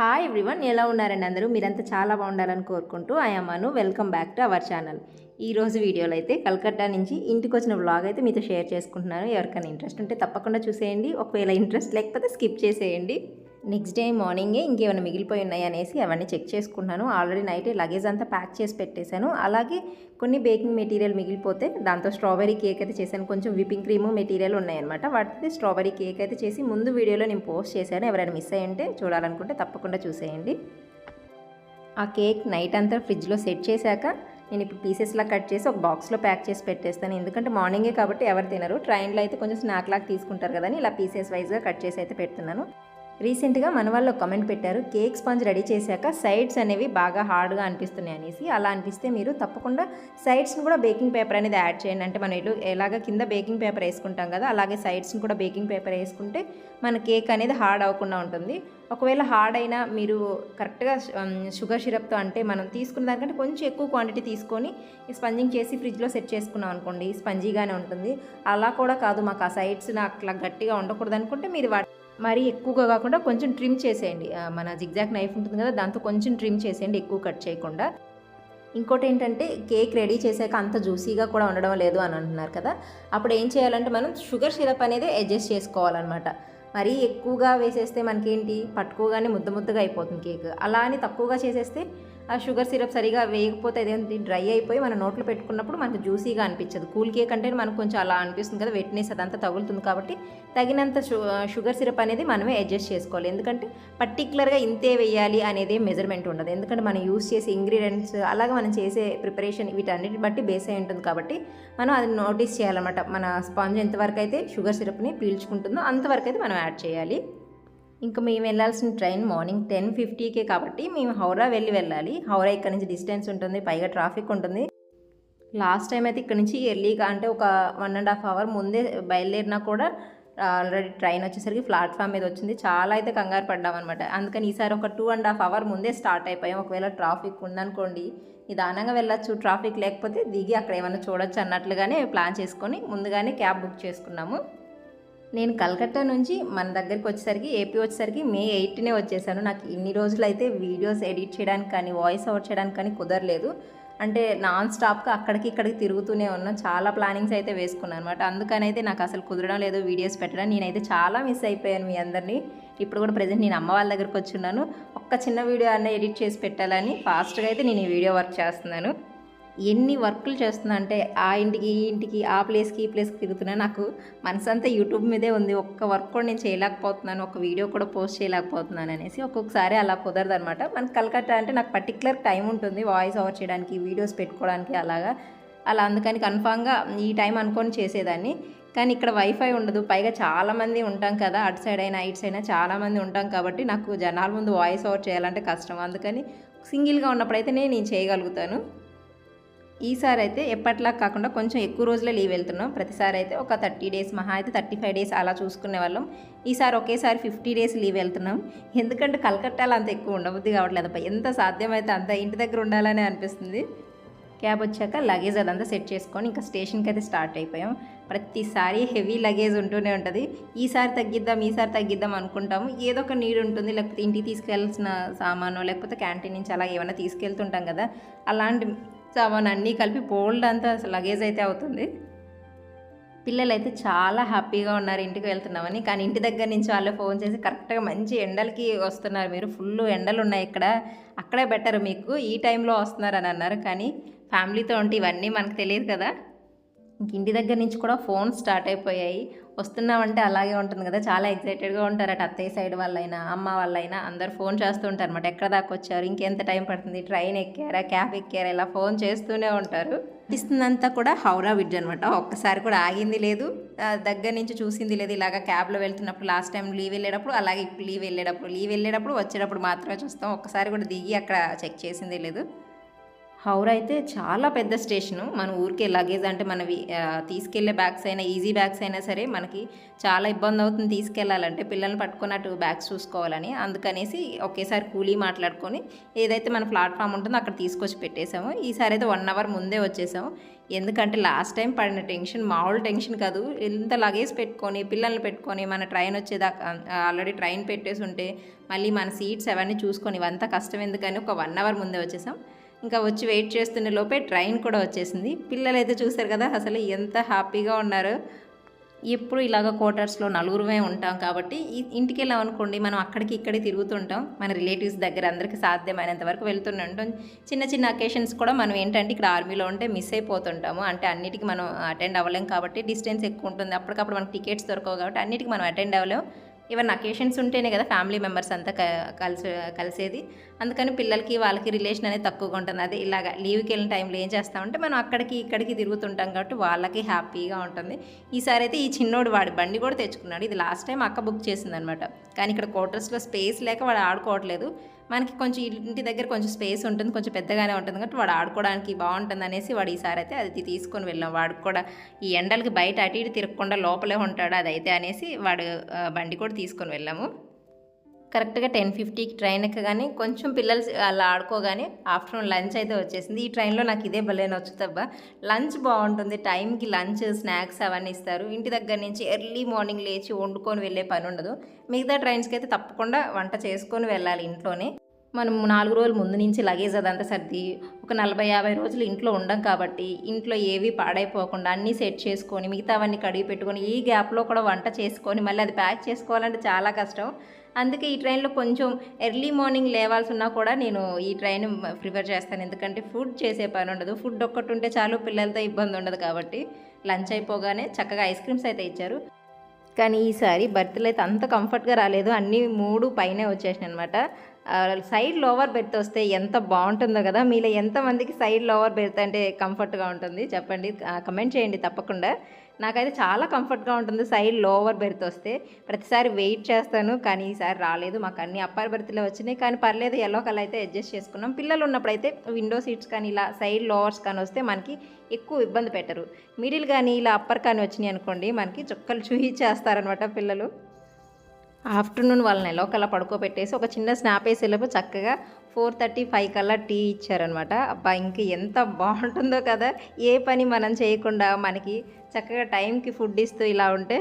Hi everyone ఎలా ఉన్నారండి అందరూ? మీరంతా చాలా బాగుండాలని కోరుకుంటూ Anu welcome back to our channel ఈ రోజు వీడియోలో అయితే కలకత్తా నుంచి ఇంటికి వచ్చిన వ్లాగ్ అయితే మీతో షేర్ చేసుకుంటున్నాను. ఎవరికైనా ఇంట్రెస్ట్ ఉంటే తప్పకుండా చూసేయండి. ఒకవేళ ఇంట్రెస్ట్ లేకపోతే స్కిప్ చేసేయండి. నెక్స్ట్ డే మార్నింగే ఇంకేమైనా మిగిలిపోయి ఉన్నాయి అనేసి అవన్నీ చెక్ చేసుకున్నాను ఆల్రెడీ నైట్ లగేజ్ అంతా ప్యాక్ చేసి పెట్టేశాను. అలాగే కొన్ని బేకింగ్ మెటీరియల్ మిగిలిపోతే దాంతో స్ట్రాబెరీ కేక్ అయితే చేశాను. కొంచెం విపింగ్ క్రీమ్ మెటీరియల్ ఉన్నాయన్నమాట. వాటికి స్ట్రాబెరీ కేక్ అయితే చేసి ముందు వీడియోలో నేను పోస్ట్ చేశాను. ఎవరైనా మిస్ అయ్యి ఉంటే చూడాలనుకుంటే తప్పకుండా చూసేయండి. ఆ కేక్ నైట్ అంతా ఫ్రిడ్జ్లో సెట్ చేశాక నేను ఇప్పుడు పీసెస్లా కట్ చేసి ఒక బాక్స్లో ప్యాక్ చేసి పెట్టేస్తాను. ఎందుకంటే మార్నింగే కాబట్టి ఎవరు తినరు. ట్రైన్లో అయితే కొంచెం స్నాక్ లాగా తీసుకుంటారు కదా అని ఇలా పీసెస్ వైజ్గా కట్ చేసి అయితే పెడుతున్నాను. రీసెంట్గా మన వాళ్ళు కమెంట్ పెట్టారు కేక్ స్పాంజ్ రెడీ చేశాక సైడ్స్ అనేవి బాగా హార్డ్గా అనిపిస్తున్నాయి అనేసి. అలా అనిపిస్తే మీరు తప్పకుండా సైడ్స్ని కూడా బేకింగ్ పేపర్ అనేది యాడ్ చేయండి. అంటే మనం ఇటు ఎలాగ కింద బేకింగ్ పేపర్ వేసుకుంటాం కదా అలాగే సైడ్స్ని కూడా బేకింగ్ పేపర్ వేసుకుంటే మన కేక్ అనేది హార్డ్ అవ్వకుండా ఉంటుంది. ఒకవేళ హార్డ్ అయినా మీరు కరెక్ట్గా షుగర్ సిరప్తో అంటే మనం తీసుకున్న దానికంటే కొంచెం ఎక్కువ క్వాంటిటీ తీసుకొని స్పంజింగ్ చేసి ఫ్రిడ్జ్లో సెట్ చేసుకున్నాం అనుకోండి స్పంజీగానే ఉంటుంది. అలా కూడా కాదు మాకు ఆ సైడ్స్ నాకు అట్లా గట్టిగా ఉండకూడదు అనుకుంటే మీరు వాటి మరీ ఎక్కువగా కాకుండా కొంచెం ట్రిమ్ చేసేయండి. మన జిగ్జాక్ నైఫ్ ఉంటుంది కదా దాంతో కొంచెం ట్రిమ్ చేసేయండి ఎక్కువ కట్ చేయకుండా. ఇంకోటి ఏంటంటే కేక్ రెడీ చేశాక అంత జ్యూసీగా కూడా ఉండడం లేదు అని అంటున్నారు కదా. అప్పుడు ఏం చేయాలంటే మనం షుగర్ సిరప్ అనేది అడ్జస్ట్ చేసుకోవాలన్నమాట. మరీ ఎక్కువగా వేసేస్తే మనకేంటి? పట్టుకోగానే ముద్ద ముద్దగా అయిపోతుంది కేక్ అలా అని తక్కువగా చేసేస్తే ఆ షుగర్ సిరప్ సరిగా వేయకపోతే అదేంటి డ్రై అయిపోయి మన నోట్లో పెట్టుకున్నప్పుడు మనకు జ్యూసీగా అనిపించదు. కూల్ కేక్ అంటే మనకు కొంచెం అలా అనిపిస్తుంది కదా వెట్నెస్ అదంతా తగులుతుంది కాబట్టి తగినంత షుగర్ సిరప్ అనేది మనమే అడ్జస్ట్ చేసుకోవాలి. ఎందుకంటే పర్టికులర్గా ఇంతే వేయాలి అనేది మెజర్మెంట్ ఉండదు. ఎందుకంటే మనం యూస్ చేసే ఇంగ్రీడియంట్స్ అలాగే మనం చేసే ప్రిపరేషన్ వీటన్నిటిని బట్టి బేస్ అయి ఉంటుంది కాబట్టి మనం అది నోటీస్ చేయాలన్నమాట. మన స్పాంజ్ ఎంతవరకు అయితే షుగర్ సిరప్ని పీల్చుకుంటుందో అంతవరకు అయితే మనం యాడ్ చేయాలి. ఇంకా మేము వెళ్ళాల్సిన ట్రైన్ మార్నింగ్ టెన్ ఫిఫ్టీకే కాబట్టి మేము హౌరా వెళ్ళి వెళ్ళాలి. హౌరా ఇక్కడ నుంచి డిస్టెన్స్ ఉంటుంది పైగా ట్రాఫిక్ ఉంటుంది. లాస్ట్ టైం అయితే ఇక్కడ నుంచి ఎర్లీగా అంటే ఒక వన్ అండ్ హాఫ్ అవర్ ముందే బయలుదేరినా కూడా ఆల్రెడీ ట్రైన్ వచ్చేసరికి ప్లాట్ఫామ్ మీద వచ్చింది. చాలా అయితే కంగారు పడ్డామన్నమాట అందుకని ఈసారి ఒక టూ అండ్ హాఫ్ అవర్ ముందే స్టార్ట్ అయిపోయాం. ఒకవేళ ట్రాఫిక్ ఉందనుకోండి నిదానంగా వెళ్ళొచ్చు. ట్రాఫిక్ లేకపోతే దిగి అక్కడ ఏమైనా చూడొచ్చు అన్నట్లుగానే ప్లాన్ చేసుకొని ముందుగానే క్యాబ్ బుక్ చేసుకున్నాము. నేను కలకత్తా నుంచి మన దగ్గరికి వచ్చేసరికి ఏపీ వచ్చేసరికి మే ఎయిట్నే వచ్చేసాను. నాకు ఇన్ని రోజులు అయితే వీడియోస్ ఎడిట్ చేయడానికి కానీ వాయిస్ ఓవర్ చేయడానికి కానీ కుదరలేదు. అంటే నాన్ స్టాప్గా అక్కడికి ఇక్కడికి తిరుగుతూనే ఉన్నాం. చాలా ప్లానింగ్స్ అయితే వేసుకున్నాను అనమాట అందుకని అయితే నాకు అసలు కుదరడం లేదు వీడియోస్ పెట్టడం. నేనైతే చాలా మిస్ అయిపోయాను మీ అందరినీ. ఇప్పుడు కూడా ప్రజెంట్ నేను అమ్మ వాళ్ళ దగ్గరికి వచ్చి ఉన్నాను. ఒక్క చిన్న వీడియో అన్న ఎడిట్ చేసి పెట్టాలని ఫాస్ట్గా అయితే నేను ఈ వీడియో వర్క్ చేస్తున్నాను. ఎన్ని వర్కులు చేస్తున్నా అంటే ఆ ఇంటికి ఈ ఇంటికి ఆ ప్లేస్కి ఈ ప్లేస్కి తిరుగుతున్నా నాకు మనసంతా యూట్యూబ్ మీదే ఉంది. ఒక్క వర్క్ కూడా నేను చేయలేకపోతున్నాను. ఒక వీడియో కూడా పోస్ట్ చేయలేకపోతున్నాను అనేసి ఒక్కొక్కసారి అలా కుదరదు అనమాట మనకి కలకత్తా అంటే నాకు పర్టికులర్ టైం ఉంటుంది. వాయిస్ ఓవర్ చేయడానికి వీడియోస్ పెట్టుకోవడానికి అలాగా. అలా అందుకని కన్ఫామ్గా ఈ టైం అనుకొని చేసేదాన్ని. కానీ ఇక్కడ వైఫై ఉండదు. పైగా చాలామంది ఉంటాం కదా. అటు సైడ్ అయినా ఇటు సైడ్ అయినా చాలామంది ఉంటాం కాబట్టి నాకు జనాల ముందు వాయిస్ ఓవర్ చేయాలంటే కష్టం. అందుకని సింగిల్గా ఉన్నప్పుడైతే నేను చేయగలుగుతాను. ఈసారి అయితే ఎప్పట్లా కాకుండా కొంచెం ఎక్కువ రోజులే లీవ్ వెళ్తున్నాం. ప్రతిసారి అయితే ఒక థర్టీ డేస్ మహా అయితే థర్టీ ఫైవ్ డేస్ అలా చూసుకునే వాళ్ళం. ఈసారి ఒకేసారి ఫిఫ్టీ డేస్ లీవ్ వెళ్తున్నాం. ఎందుకంటే కలకట్టాలో అంత ఎక్కువ ఉండబుద్ధి కావట్లేదు అబ్బా. ఎంత సాధ్యమైతే అంత ఇంటి దగ్గర ఉండాలని అనిపిస్తుంది. క్యాబ్ వచ్చాక లగేజ్ అదంతా సెట్ చేసుకొని ఇంకా స్టేషన్కి అయితే స్టార్ట్ అయిపోయాం. ప్రతిసారి హెవీ లగేజ్ ఉంటూనే ఉంటుంది. ఈసారి తగ్గిద్దాం ఈసారి తగ్గిద్దాం అనుకుంటాము. ఏదో ఒక నీడ్ ఉంటుంది. లేకపోతే ఇంటికి తీసుకెళ్ళాల్సిన సామాను లేకపోతే క్యాంటీన్ నుంచి అలా ఏమైనా తీసుకెళ్తుంటాం కదా. అలాంటి సామాన్ అన్నీ కలిపి బోల్డ్ అంతా లగేజ్ అయితే అవుతుంది. పిల్లలు అయితే చాలా హ్యాపీగా ఉన్నారు ఇంటికి వెళ్తున్నామని. కానీ ఇంటి దగ్గర నుంచి వాళ్ళే ఫోన్ చేసి కరెక్ట్గా మంచి ఎండలకి వస్తున్నారు మీరు. ఫుల్ ఎండలు ఉన్నాయి ఇక్కడ. అక్కడే బెటర్ మీకు. ఈ టైంలో వస్తున్నారు అని అన్నారు. కానీ ఫ్యామిలీతో ఉంటే ఇవన్నీ మనకు తెలియదు కదా. ఇంక ఇంటి దగ్గర నుంచి కూడా ఫోన్ స్టార్ట్ అయిపోయాయి. వస్తున్నామంటే అలాగే ఉంటుంది కదా. చాలా ఎక్సైటెడ్గా ఉంటారట అత్తయ్య సైడ్ వాళ్ళైనా అమ్మ వాళ్ళైనా. అందరు ఫోన్ చేస్తూ ఉంటారు అనమాట ఎక్కడ దాకా వచ్చారు? ఇంకెంత టైం పడుతుంది? ట్రైన్ ఎక్కారా? క్యాబ్ ఎక్కారా? ఇలా ఫోన్ చేస్తూనే ఉంటారు. ఇస్తుందంతా కూడా హౌరా బ్రిడ్జ్ అనమాట ఒక్కసారి కూడా ఆగింది లేదు. దగ్గర నుంచి చూసింది లేదు. ఇలాగ క్యాబ్లో వెళ్తున్నప్పుడు లాస్ట్ టైం లీవ్ వెళ్ళేటప్పుడు అలాగే ఇప్పుడు లీవ్ వెళ్ళేటప్పుడు లీవ్ వెళ్ళేటప్పుడు వచ్చేటప్పుడు మాత్రమే చూస్తాం. ఒక్కసారి కూడా దిగి అక్కడ చెక్ చేసింది లేదు. హౌరా అయితే చాలా పెద్ద స్టేషను. మన ఊరికే లగేజ్ అంటే మనవి తీసుకెళ్ళే బ్యాగ్స్ అయినా ఈజీ బ్యాగ్స్ అయినా సరే మనకి చాలా ఇబ్బంది అవుతుంది తీసుకెళ్ళాలంటే. పిల్లల్ని పట్టుకొని అటు బ్యాగ్స్ చూసుకోవాలని. అందుకనేసి ఒకేసారి కూలీ మాట్లాడుకొని ఏదైతే మన ప్లాట్ఫామ్ ఉంటుందో అక్కడ తీసుకొచ్చి పెట్టేశాము. ఈసారి అయితే వన్ అవర్ ముందే వచ్చేసాము. ఎందుకంటే లాస్ట్ టైం పడిన టెన్షన్ మామూలు టెన్షన్ కాదు. ఇంత లగేజ్ పెట్టుకొని పిల్లల్ని పెట్టుకొని మన ట్రైన్ వచ్చేదాకా ఆల్రెడీ ట్రైన్ పెట్టేసి ఉంటే మళ్ళీ మన సీట్స్ అవన్నీ చూసుకొని ఇవంతా కష్టం ఎందుకని ఒక వన్ అవర్ ముందే వచ్చేసాం. ఇంకా వచ్చి వెయిట్ చేస్తున్న లోపే ట్రైన్ కూడా వచ్చేసింది. పిల్లలు అయితే చూసారు కదా అసలు ఎంత హ్యాపీగా ఉన్నారు. ఎప్పుడు ఇలాగ క్వార్టర్స్లో నలుగురుమే ఉంటాం కాబట్టి ఇంటికి వెళ్ళాం అనుకోండి మనం అక్కడికి ఇక్కడికి తిరుగుతుంటాం. మన రిలేటివ్స్ దగ్గర అందరికీ సాధ్యమైనంత వరకు వెళ్తూనే ఉంటాం. చిన్న చిన్న అకేషన్స్ కూడా మనం ఏంటంటే ఇక్కడ ఆర్మీలో ఉంటే మిస్ అయిపోతుంటాము. అంటే అన్నిటికీ మనం అటెండ్ అవ్వలేం కాబట్టి డిస్టెన్స్ ఎక్కువ ఉంటుంది. అప్పటికప్పుడు మనకి టికెట్స్ దొరకవు కాబట్టి అన్నిటికీ మనం అటెండ్ అవ్వలేం. ఈవెన్ అకేషన్స్ ఉంటేనే కదా ఫ్యామిలీ మెంబర్స్ అంతా కలిసి కలిసేది. అందుకని పిల్లలకి వాళ్ళకి రిలేషన్ అనేది తక్కువగా ఉంటుంది. అదే ఇలాగ లీవ్కి వెళ్ళిన టైంలో ఏం చేస్తామంటే మనం అక్కడికి ఇక్కడికి తిరుగుతుంటాం కాబట్టి వాళ్ళకి హ్యాపీగా ఉంటుంది. ఈసారి అయితే ఈ చిన్నోడు వాడి బండి కూడా తెచ్చుకున్నాడు. ఇది లాస్ట్ టైం అక్క బుక్ చేసిందనమాట కానీ ఇక్కడ క్వార్టర్స్లో స్పేస్ లేక వాడు ఆడుకోవట్లేదు. మనకి కొంచెం ఇంటి దగ్గర కొంచెం స్పేస్ ఉంటుంది కొంచెం పెద్దగానే ఉంటుంది కాబట్టి వాడు ఆడుకోవడానికి బాగుంటుంది అనేసి వాడు ఈసారి అయితే అది తీసుకొని వెళ్ళాం. వాడు కూడా ఈ ఎండలకి బయట అటు ఇటు తిరగకుండా లోపలే ఉంటాడు అదైతే అనేసి వాడు బండి కూడా తీసుకొని వెళ్ళాము. కరెక్ట్గా టెన్ ఫిఫ్టీకి ట్రైన్ ఎక్కగానే కొంచెం పిల్లలు అలా ఆడుకోగానే ఆఫ్టర్నూన్ లంచ్ అయితే వచ్చేసింది. ఈ ట్రైన్లో నాకు ఇదే భలే నచ్చుతబ్బా లంచ్ బాగుంటుంది. టైంకి లంచ్ స్నాక్స్ అవన్నీ ఇస్తారు. ఇంటి దగ్గర నుంచి ఎర్లీ మార్నింగ్ లేచి వండుకొని వెళ్ళే పని ఉండదు. మిగతా ట్రైన్స్కి అయితే తప్పకుండా వంట చేసుకొని వెళ్ళాలి ఇంట్లోనే. మనం నాలుగు రోజుల ముందు నుంచి లగేజ్ అదంతా సర్ది ఒక నలభై యాభై రోజులు ఇంట్లో ఉండం కాబట్టి ఇంట్లో ఏవి పాడైపోకుండా అన్నీ సెట్ చేసుకొని మిగతావన్నీ కడిగి పెట్టుకొని ఈ గ్యాప్లో కూడా వంట చేసుకొని మళ్ళీ అది ప్యాక్ చేసుకోవాలంటే చాలా కష్టం. అందుకే ఈ ట్రైన్లో కొంచెం ఎర్లీ మార్నింగ్ లేవాల్సి ఉన్నా కూడా నేను ఈ ట్రైన్ ప్రిఫర్ చేస్తాను. ఎందుకంటే ఫుడ్ చేసే పని ఉండదు. ఫుడ్ ఒక్కటి ఉంటే చాలు పిల్లలతో ఇబ్బంది ఉండదు కాబట్టి లంచ్ అయిపోగానే చక్కగా ఐస్ క్రీమ్స్ అయితే ఇచ్చారు. కానీ ఈసారి బర్త్లు అయితే అంత కంఫర్ట్గా రాలేదు. అన్నీ మూడు పైనే వచ్చేసినాయి అనమాట సైడ్ లోవర్ బెర్త్ వస్తే ఎంత బాగుంటుందో కదా మీలో ఎంతమందికి సైడ్ లోవర్ బెర్త్ అంటే కంఫర్ట్గా ఉంటుంది చెప్పండి కమెంట్ చేయండి తప్పకుండా. నాకైతే చాలా కంఫర్ట్గా ఉంటుంది సైడ్ లోవర్ బెర్త్ వస్తే ప్రతిసారి వెయిట్ చేస్తాను కానీ ఈసారి రాలేదు మాకు అన్ని అప్పర్ బెర్త్లో వచ్చినాయి కానీ పర్లేదు ఎల్లో కలర్ అయితే అడ్జస్ట్ చేసుకున్నాం. పిల్లలు ఉన్నప్పుడు అయితే విండో సీట్స్ కానీ ఇలా సైడ్ లోవర్స్ కానీ వస్తే మనకి ఎక్కువ ఇబ్బంది పెట్టరు. మిడిల్ కానీ ఇలా అప్పర్ కానీ వచ్చినాయి అనుకోండి మనకి చుక్కలు చూయించేస్తారనమాట పిల్లలు. ఆఫ్టర్నూన్ వాళ్ళని ఎలా కల్లా పడుకోబెట్టేసి ఒక చిన్న స్నాప్ వేసేలోపు చక్కగా ఫోర్ థర్టీ ఫైవ్ కల్లా టీ ఇచ్చారనమాట. అబ్బా ఇంక ఎంత బాగుంటుందో కదా. ఏ పని మనం చేయకుండా మనకి చక్కగా టైంకి ఫుడ్ ఇస్తూ ఇలా ఉంటే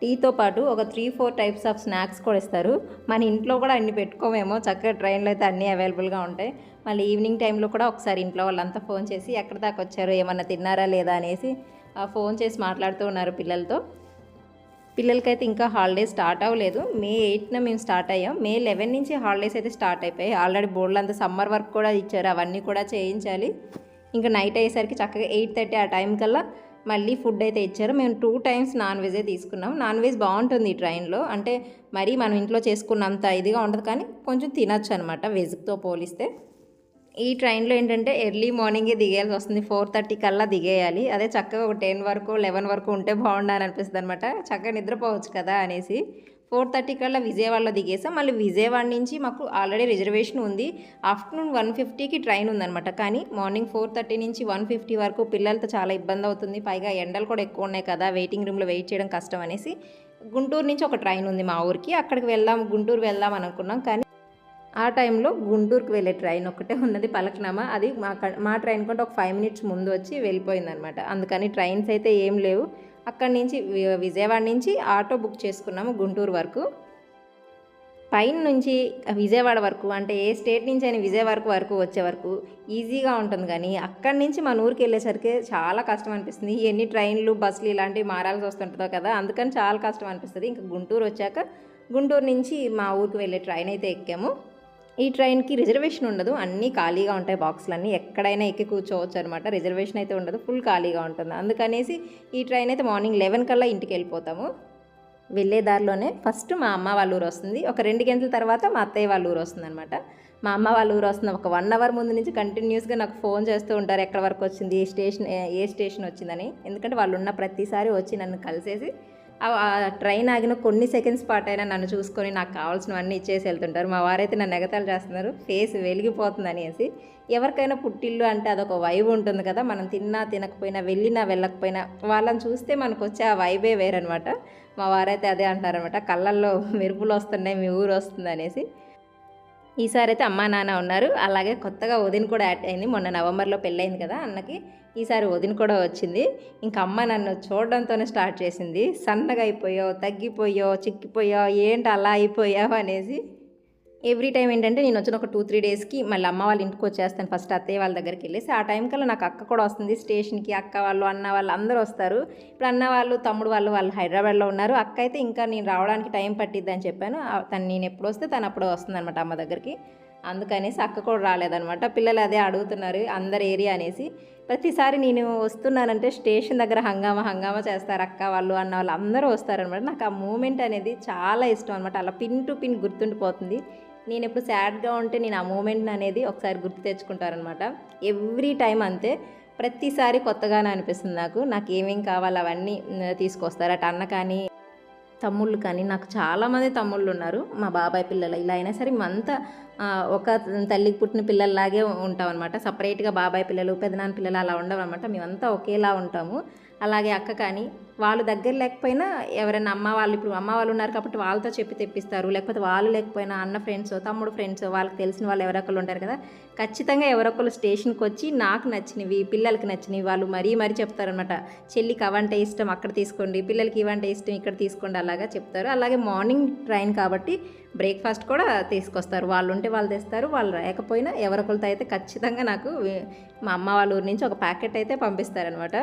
టీతో పాటు ఒక three four types of snacks కూడా ఇస్తారు. మన ఇంట్లో కూడా అన్ని పెట్టుకోమేమో చక్కగా ట్రైన్లో అయితే అన్నీ అవైలబుల్గా ఉంటాయి. మళ్ళీ ఈవినింగ్ టైంలో కూడా ఒకసారి ఇంట్లో వాళ్ళంతా ఫోన్ చేసి ఎక్కడి దాకా వచ్చారు? ఏమన్నా తిన్నారా లేదా? అనేసి ఫోన్ చేసి మాట్లాడుతూ ఉన్నారు పిల్లలతో. పిల్లలకైతే ఇంకా హాలిడేస్ స్టార్ట్ అవ్వలేదు. మే ఎయిట్న మేము స్టార్ట్ అయ్యాం. మే లెవెన్ నుంచి హాలిడేస్ అయితే స్టార్ట్ అయిపోయాయి. ఆల్రెడీ బోర్డులు అంతా సమ్మర్ వర్క్ కూడా ఇచ్చారు. అవన్నీ కూడా చేయించాలి. ఇంకా నైట్ అయ్యేసరికి చక్కగా ఎయిట్ థర్టీ ఆ టైం కల్లా మళ్ళీ ఫుడ్ అయితే ఇచ్చారు. మేము టూ టైమ్స్ నాన్ వెజే తీసుకున్నాం. నాన్ వెజ్ బాగుంటుంది ఈ ట్రైన్లో అంటే మరీ మనం ఇంట్లో చేసుకున్నంత ఇదిగా ఉండదు కానీ కొంచెం తినచ్చు అనమాట వెజ్తో పోలిస్తే. ఈ ట్రైన్లో ఏంటంటే ఎర్లీ మార్నింగే దిగేయాల్సి వస్తుంది. ఫోర్ థర్టీ కల్లా దిగేయాలి. అదే చక్కగా ఒక టెన్ వరకు లెవెన్ వరకు ఉంటే బాగుండాలని అనిపిస్తుంది అనమాట చక్కగా నిద్రపోవచ్చు కదా అనేసి ఫోర్ థర్టీ కల్లా విజయవాడలో దిగేసాం. మళ్ళీ విజయవాడ నుంచి మాకు ఆల్రెడీ రిజర్వేషన్ ఉంది. ఆఫ్టర్నూన్ వన్ ఫిఫ్టీకి ట్రైన్ ఉందన్నమాట. కానీ మార్నింగ్ ఫోర్ థర్టీ నుంచి వన్ ఫిఫ్టీ వరకు పిల్లలతో చాలా ఇబ్బంది అవుతుంది. పైగా ఎండలు కూడా ఎక్కువ ఉన్నాయి కదా. వెయిటింగ్ రూమ్లో వెయిట్ చేయడం కష్టం అనేసి గుంటూరు నుంచి ఒక ట్రైన్ ఉంది మా ఊరికి. అక్కడికి వెళ్దాం గుంటూరు వెళ్దాం అనుకున్నాం. కానీ ఆ టైంలో గుంటూరుకు వెళ్ళే ట్రైన్ ఒకటే ఉన్నది పలక్నామా. అది మా మా ట్రైన్ కంటే ఒక ఫైవ్ మినిట్స్ ముందు వచ్చి వెళ్ళిపోయిందనమాట. అందుకని ట్రైన్స్ అయితే ఏం లేవు. అక్కడి నుంచి వి- విజయవాడ నుంచి ఆటో బుక్ చేసుకున్నాము గుంటూరు వరకు. పైన నుంచి విజయవాడ వరకు అంటే ఏ స్టేట్ నుంచి అయినా విజయవాడ వరకు వచ్చే వరకు ఈజీగా ఉంటుంది కానీ అక్కడి నుంచి మన ఊరికి వెళ్ళేసరికి చాలా కష్టం అనిపిస్తుంది. ఎన్ని ట్రైన్లు బస్సులు ఇలాంటివి మారాల్సి వస్తుంటుందో కదా అందుకని చాలా కష్టం అనిపిస్తుంది. ఇంకా గుంటూరు వచ్చాక గుంటూరు నుంచి మా ఊరికి వెళ్ళే ట్రైన్ అయితే ఎక్కాము. ఈ ట్రైన్కి రిజర్వేషన్ ఉండదు. అన్నీ ఖాళీగా ఉంటాయి బాక్సులన్నీ. ఎక్కడైనా ఎక్కి కూర్చోవచ్చు అనమాట రిజర్వేషన్ అయితే ఉండదు. ఫుల్ ఖాళీగా ఉంటుంది. అందుకనేసి ఈ ట్రైన్ అయితే మార్నింగ్ లెవెన్ కల్లా ఇంటికి వెళ్ళిపోతాము. వెళ్ళే దారిలోనే ఫస్ట్ మా అమ్మ వాళ్ళ ఊరు వస్తుంది. ఒక రెండు గంటల తర్వాత మా అత్తయ్య వాళ్ళ ఊరు వస్తుంది అనమాట మా అమ్మ వాళ్ళ ఊరు వస్తుంది. ఒక వన్ అవర్ ముందు నుంచి కంటిన్యూస్గా నాకు ఫోన్ చేస్తూ ఉంటారు. ఎక్కడ వరకు వచ్చింది? ఏ స్టేషన్ ఏ- ఏ స్టేషన్ వచ్చిందని. ఎందుకంటే వాళ్ళు ఉన్న ప్రతిసారి వచ్చి నన్ను కలిసేసి ట్రైన్ ఆగిన కొన్ని సెకండ్స్ పాటు అయినా నన్ను చూసుకొని నాకు కావాల్సినవన్నీ ఇచ్చేసి వెళ్తుంటారు. మా వారైతే నన్ను ఎగతాలు చేస్తున్నారు. ఫేస్ వెలిగిపోతుంది అనేసి ఎవరికైనా పుట్టిల్లు అంటే అదొక వైబ్ ఉంటుంది కదా. మనం తిన్నా తినకపోయినా వెళ్ళినా వెళ్ళకపోయినా వాళ్ళని చూస్తే మనకు వచ్చే ఆ వైబే వేరనమాట మా వారైతే అదే అంటారనమాట కళ్ళల్లో మెరుపులు వస్తున్నాయి మీ ఊరు వస్తుంది అనేసి ఈసారి అయితే అమ్మా నాన్న ఉన్నారు. అలాగే కొత్తగా వదిన కూడా యాడ్ అయింది. మొన్న నవంబర్లో పెళ్ళయింది కదా అన్నకి. ఈసారి వదిన కూడా వచ్చింది. ఇంకా అమ్మ నన్ను చూడడంతోనే స్టార్ట్ చేసింది. సన్నగా అయిపోయావు తగ్గిపోయావు చిక్కిపోయావు ఏంటి అలా అయిపోయావు అనేసి ఎవ్రీ టైం ఏంటంటే నేను వచ్చిన ఒక టూ త్రీ డేస్కి మళ్ళీ అమ్మ వాళ్ళ ఇంటికి వచ్చేస్తాను. ఫస్ట్ అత్తయ్య వాళ్ళ దగ్గరికి వెళ్ళేసి ఆ టైం కల్లా నాకు అక్క కూడా వస్తుంది. స్టేషన్కి అక్క వాళ్ళు అన్న వాళ్ళు అందరూ వస్తారు. ఇప్పుడు అన్న వాళ్ళు తమ్ముడు వాళ్ళు వాళ్ళు హైదరాబాద్లో ఉన్నారు. అక్క అయితే ఇంకా నేను రావడానికి టైం పట్టిద్ది అని చెప్పాను. తను నేను ఎప్పుడు వస్తే తను అప్పుడు వస్తుంది అనమాట అమ్మ దగ్గరికి. అందుకనేసి అక్క కూడా రాలేదనమాట పిల్లలు అదే అడుగుతున్నారు అందరు ఏరియా అనేసి. ప్రతిసారి నేను వస్తున్నానంటే స్టేషన్ దగ్గర హంగామా హంగామా చేస్తారు. అక్క వాళ్ళు అన్న వాళ్ళు అందరూ వస్తారనమాట నాకు ఆ మూమెంట్ అనేది చాలా ఇష్టం అనమాట అలా పిన్ టు పిన్ గుర్తుండిపోతుంది. నేను ఎప్పుడు సాడ్గా ఉంటే నేను ఆ మూమెంట్ అనేది ఒకసారి గుర్తు తెచ్చుకుంటారనమాట. ఎవ్రీ టైం అంతే. ప్రతిసారి కొత్తగానే అనిపిస్తుంది నాకు. నాకు ఏమేం కావాలి అవన్నీ తీసుకొస్తారు. అటు అన్న కానీ తమ్ముళ్ళు కానీ నాకు చాలామంది తమ్ముళ్ళు ఉన్నారు. మా బాబాయ్ పిల్లలు. ఇలా అయినా సరే మేమంతా ఒక తల్లికి పుట్టిన పిల్లల్లాగే ఉంటాం అనమాట సపరేట్గా బాబాయ్ పిల్లలు పెదనాన్న పిల్లలు అలా ఉండవు అనమాట మేమంతా ఒకేలా ఉంటాము. అలాగే అక్క కానీ వాళ్ళు దగ్గర లేకపోయినా ఎవరైనా అమ్మ వాళ్ళు ఇప్పుడు అమ్మ వాళ్ళు ఉన్నారు కాబట్టి వాళ్ళతో చెప్పి తెప్పిస్తారు. లేకపోతే వాళ్ళు లేకపోయినా అన్న ఫ్రెండ్స్ తమ్ముడు ఫ్రెండ్స్ వాళ్ళకి తెలిసిన వాళ్ళు ఎవరొకరు ఉంటారు కదా. ఖచ్చితంగా ఎవరొకరు స్టేషన్కి వచ్చి నాకు నచ్చినవి పిల్లలకి నచ్చినవి వాళ్ళు మరీ మరీ చెప్తారనమాట చెల్లికి అవంటే ఇష్టం అక్కడ తీసుకోండి. పిల్లలకి ఇవంటే ఇష్టం ఇక్కడ తీసుకోండి అలాగా చెప్తారు. అలాగే మార్నింగ్ ట్రైన్ కాబట్టి బ్రేక్ఫాస్ట్ కూడా తీసుకొస్తారు. వాళ్ళు ఉంటే వాళ్ళు తెస్తారు వాళ్ళు లేకపోయినా ఎవరొకరితో అయితే ఖచ్చితంగా నాకు మా అమ్మ వాళ్ళ ఊరి నుంచి ఒక ప్యాకెట్ అయితే పంపిస్తారనమాట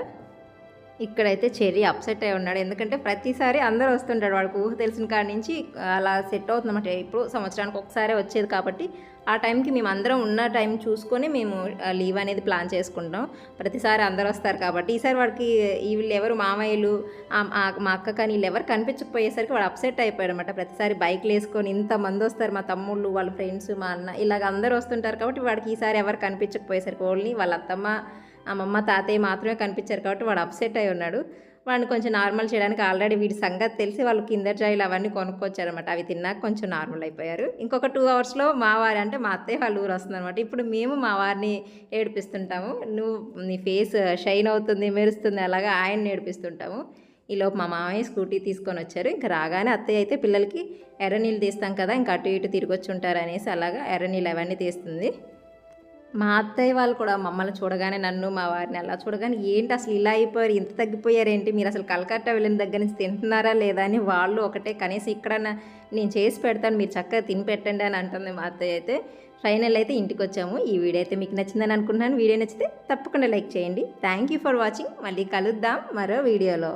ఇక్కడైతే చెర్రీ అప్సెట్ అయి ఉన్నాడు. ఎందుకంటే ప్రతిసారి అందరూ వస్తుంటాడు వాడికి ఊహ తెలిసిన కాడి నుంచి అలా సెట్ అవుతుందన్నమాట. ఇప్పుడు సంవత్సరానికి ఒకసారి వచ్చేది కాబట్టి ఆ టైంకి మేము అందరం ఉన్న టైం చూసుకొని మేము లీవ్ అనేది ప్లాన్ చేసుకుంటాం. ప్రతిసారి అందరూ వస్తారు కాబట్టి ఈసారి వాడికి వీళ్ళు ఎవరు మామయ్యలు మా అక్క కానీ వీళ్ళు ఎవరు కనిపించకపోయేసరికి వాడు అప్సెట్ అయిపోయాడు అనమాట ప్రతిసారి బైక్లు వేసుకొని ఇంతమంది వస్తారు. మా తమ్ముళ్ళు వాళ్ళ ఫ్రెండ్స్ మా అన్న ఇలాగ అందరూ వస్తుంటారు కాబట్టి వాడికి ఈసారి ఎవరు కనిపించకపోయేసరికి ఓన్లీ వాళ్ళ అత్తమ్మ అమ్మమ్మ తాతయ్య మాత్రమే కనిపించారు కాబట్టి వాడు అప్సెట్ అయి ఉన్నాడు. వాడిని కొంచెం నార్మల్ చేయడానికి ఆల్రెడీ వీడి సంగతి తెలిసి వాళ్ళు కిందర్ జాయిలు అవన్నీ కొనుక్కొచ్చారనమాట అవి తిన్నాక కొంచెం నార్మల్ అయిపోయారు. ఇంకొక టూ అవర్స్లో మా వారి అంటే మా అత్తయ్య వాళ్ళ ఊరు వస్తుందనమాట ఇప్పుడు మేము మా వారిని ఏడిపిస్తుంటాము. నువ్వు నీ ఫేస్ షైన్ అవుతుంది మెరుస్తుంది అలాగా ఆయన్ని ఏడిపిస్తుంటాము. ఈలోపు మా మామయ్య స్కూటీ తీసుకొని వచ్చారు. ఇంకా రాగానే అత్తయ్య అయితే పిల్లలకి ఎర్ర నీళ్ళు తీస్తాం కదా ఇంకా అటు ఇటు తిరిగి వచ్చి ఉంటారు అనేసి అలాగా ఎర్ర నీళ్ళు అవన్నీ తీస్తుంది. మా అత్తయ్య వాళ్ళు కూడా మమ్మల్ని చూడగానే నన్ను మా వారిని అలా చూడగానే ఏంటి అసలు ఇలా అయిపోయారు? ఇంత తగ్గిపోయారు ఏంటి మీరు అసలు కలకత్తా వెళ్ళిన దగ్గర నుంచి తింటున్నారా లేదా అని వాళ్ళు ఒకటే కనీసం ఇక్కడ నేను చేసి పెడతాను మీరు చక్కగా తిని పెట్టండి అని అంటుంది మా అత్తయ్య అయితే. ఫైనల్ అయితే ఇంటికి వచ్చాము. ఈ వీడియో అయితే మీకు నచ్చిందని అనుకుంటున్నాను. వీడియో నచ్చితే తప్పకుండా లైక్ చేయండి. థ్యాంక్ యూ ఫర్ వాచింగ్ మళ్ళీ కలుద్దాం మరో వీడియోలో.